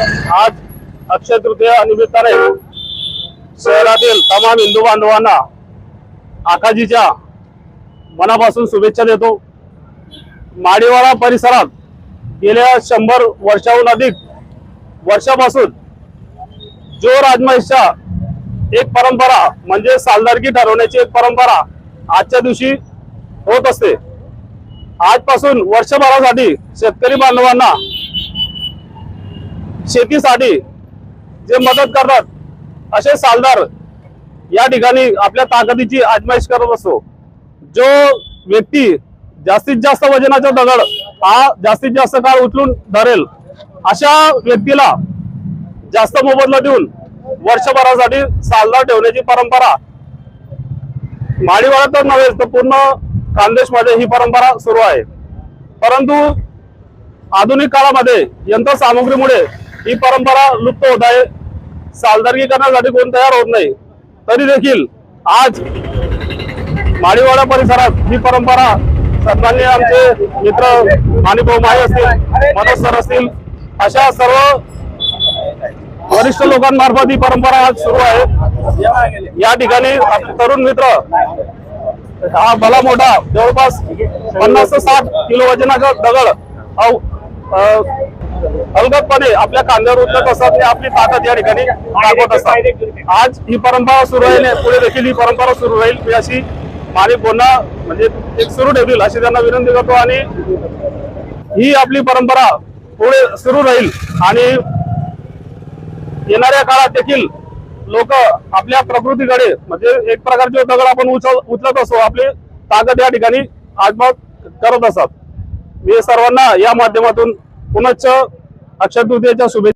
आज अक्षय तृतीया निमित्ताने शहरातील तमाम हिंदू बांधवांना आकाजीच्या मनापासून शुभेच्छा देतो. माडीवाडा परिसरात गेल्या शंभर वर्षाहून अधिक वर्षापासून जो राजमहेशच्या एक परंपरा म्हणजे सालदारकी ठरवण्याची एक परंपरा आजच्या दिवशी होत असते. आजपासून वर्षभरासाठी शेतकरी बांधवांना शेतीसाठी जे मदत करतात असे सालदार या ठिकाणी आपल्या ताकदीची आजमाईश करत असतो. जो व्यक्ती जास्तीत जास्त वजनाचा दगड हा जास्तीत जास्त काळ उचलून धरेल अशा व्यक्तीला जास्त मोबदला देऊन वर्षभरासाठी सालदार ठेवण्याची परंपरा माडीवाडा तर नव्हे तर पूर्ण खानदेशमध्ये ही परंपरा सुरू आहे. परंतु आधुनिक काळामध्ये यंत्रसामुग्रीमुळे ही परंपरा लुप्त होत आहे. सालदारगी करण्यासाठी कोण तयार होत नाही. तरी देखील आज माळीवाडा परिसरात ही परंपरा सन्मान्य आमचे मित्र माणिभाऊ माई असतील मनोज सर असतील अशा सर्व वरिष्ठ लोकांमार्फत ही परंपरा आज सुरू आहे. या ठिकाणी तरुण मित्र हा भला मोठा जवळपास पन्नास ते साठ किलो वजनाचा दगड अलगदपणे आपल्या कांद्यावर उतरत असतात आणि आपली ताकद या ठिकाणी दाखवत असतात. आज ही परंपरा सुरू राहील पुढे देखील ही परंपरा सुरू राहील. मी अशी माणिक पुन्हा म्हणजे एक सुरू ठेवतील अशी त्यांना विनंती करतो आणि ही आपली परंपरा पुढे सुरू राहील आणि येणाऱ्या काळात देखील लोक आपल्या प्रकृतीकडे म्हणजे एक प्रकारचे दगड आपण उचल उचलत असतो आपली ताकद या ठिकाणी आजमात करत असतात. मी सर्वांना या माध्यमातून पुनश्च अक्षय तृतीयेच्या शुभेच्छा